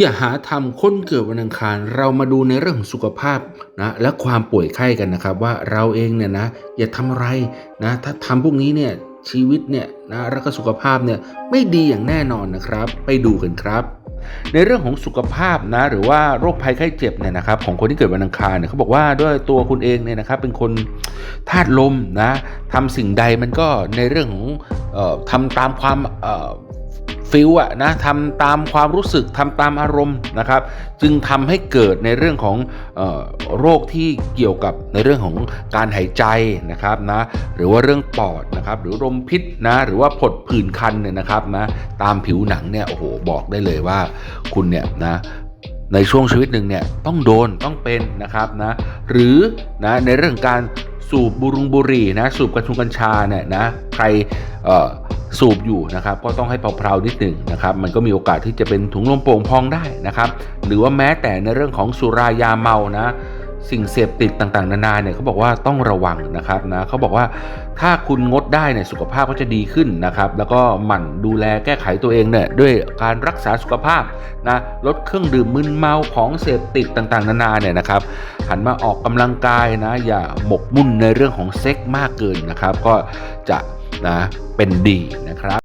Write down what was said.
อย่าหาทำคนเกิดวันอังคาร เรามาดูในเรื่องของสุขภาพนะและความป่วยไข้กันนะครับ ว่าเราเองเนี่ยนะอย่าทำอะไรนะถ้าทำพวกนี้เนี่ยชีวิตเนี่ยนะแล้วก็สุขภาพเนี่ยไม่ดีอย่างแน่นอนนะครับ ไปดูกันครับ ในเรื่องของสุขภาพนะหรือว่าโรคภัยไข้เจ็บเนี่ยนะครับของคนที่เกิดวันอังคารเนี่ยเขาบอกว่าด้วยตัวคุณเองเนี่ยนะครับเป็นคนธาตุลมนะทำสิ่งใดมันก็ในเรื่องของออทำตามความ ฟิลอะนะทำตามความรู้สึกทำตามอารมณ์นะครับ จึงทำให้เกิดในเรื่องของออโรคที่เกี่ยวกับในเรื่องของการหายใจนะครับนะหรือว่าเรื่องปอดนะครับหรือลมพิษนะหรือว่าผดผื่นคันเนี่ยนะครับนะตามผิวหนังเนี่ยโอ้โหบอกได้เลยว่าคุณเนี่ยนะในช่วงชีวิตหนึ่งเนี่ยต้องโดนต้องเป็นนะครับนะหรือนะในเรื่องการสูบบุรุงบุหรี่นะสูบกัญชงกัญชาเนี่ยนะใคร สูบอยู่นะครับก็ต้องให้เพลาๆนิดหนึ่งนะครับมันก็มีโอกาสที่จะเป็นถุงลมโป่งพองได้นะครับหรือว่าแม้แต่ในเรื่องของสุรายาเมานะสิ่งเสพติดต่างๆ นานาเนี่ยเขาบอกว่าต้องระวังนะครับนะเขาบอกว่าถ้าคุณงดได้เนี่ยสุขภาพก็จะดีขึ้นนะครับแล้วก็หมั่นดูแลแก้ไขตัวเองเนี่ยด้วยการรักษาสุขภาพนะลดเครื่องดื่มมึนเมาของเสพติดต่างๆ นานาเนี่ยนะครับหันมาออกกำลังกายนะอย่าหมกมุ่นในเรื่องของเซ็กมากเกินนะครับ ก็จะ นะเป็นดีนะครับ